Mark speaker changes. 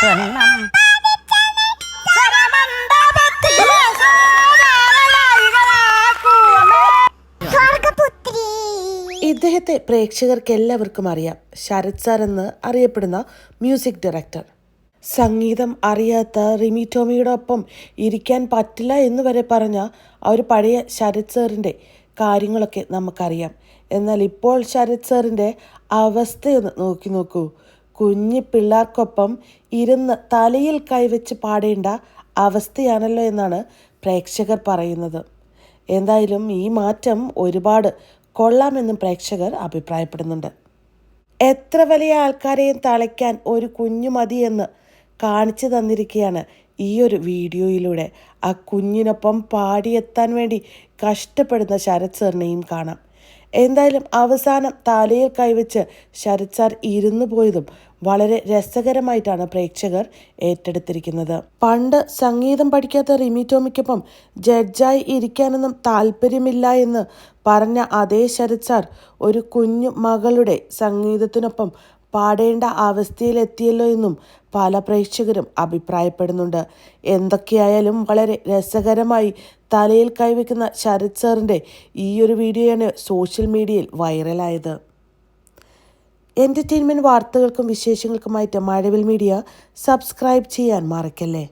Speaker 1: സ്വർണം
Speaker 2: ഇദ്ദേഹത്തെ പ്രേക്ഷകർക്ക് എല്ലാവർക്കും അറിയാം. ശരത് സാർ എന്ന് അറിയപ്പെടുന്ന മ്യൂസിക് ഡയറക്ടർ. സംഗീതം അറിയാത്ത റിമി ടോമിയോടൊപ്പം ഇരിക്കാൻ പറ്റില്ല എന്ന് വരെ പറഞ്ഞ ആ ഒരു പഴയ ശരത് സാറിന്റെ കാര്യങ്ങളൊക്കെ നമുക്കറിയാം. എന്നാൽ ഇപ്പോൾ ശരത് സാറിന്റെ അവസ്ഥയൊന്ന് നോക്കി നോക്കൂ. കുഞ്ഞു പിള്ളേർക്കൊപ്പം ഇരുന്ന് തലയിൽ കൈവച്ച് പാടേണ്ട അവസ്ഥയാണല്ലോ എന്നാണ് പ്രേക്ഷകർ പറയുന്നത്. എന്തായാലും ഈ മാറ്റം ഒരുപാട് കൊള്ളാമെന്നും പ്രേക്ഷകർ അഭിപ്രായപ്പെടുന്നുണ്ട്. എത്ര വലിയ ആൾക്കാരെയും തളയ്ക്കാൻ ഒരു കുഞ്ഞു മതിയെന്ന് കാണിച്ചു തന്നിരിക്കുകയാണ് ഈ ഒരു വീഡിയോയിലൂടെ. ആ കുഞ്ഞിനൊപ്പം പാടിയെത്താൻ വേണ്ടി കഷ്ടപ്പെടുന്ന ശരത് സാറിനെയും കാണാം. എന്തായാലും അവസാനം തലയിൽ കൈവച്ച് ശരത് സാർ ഇരുന്നു പോയതും വളരെ രസകരമായിട്ടാണ് പ്രേക്ഷകർ ഏറ്റെടുത്തിരിക്കുന്നത്. പണ്ട് സംഗീതം പഠിക്കാത്ത റിമി ടോമിക്കൊപ്പം ജഡ്ജായി ഇരിക്കാനൊന്നും താല്പര്യമില്ല എന്ന് പറഞ്ഞ അതേ ശരത് സാർ ഒരു കുഞ്ഞു മകളുടെ സംഗീതത്തിനൊപ്പം പാടേണ്ട അവസ്ഥയിലെത്തിയല്ലോ എന്നും പല പ്രേക്ഷകരും അഭിപ്രായപ്പെടുന്നുണ്ട്. എന്തൊക്കെയായാലും വളരെ രസകരമായി തലയിൽ കൈവയ്ക്കുന്ന ശരത് സാറിന്റെ ഈ ഒരു വീഡിയോയാണ് സോഷ്യൽ മീഡിയയിൽ വൈറലായത്. എന്റർടൈൻമെന്റ് വാർത്തകൾക്കും വിശേഷങ്ങൾക്കുമായിട്ട് മഴവിൽ മീഡിയ സബ്സ്ക്രൈബ് ചെയ്യാൻ മറക്കല്ലേ?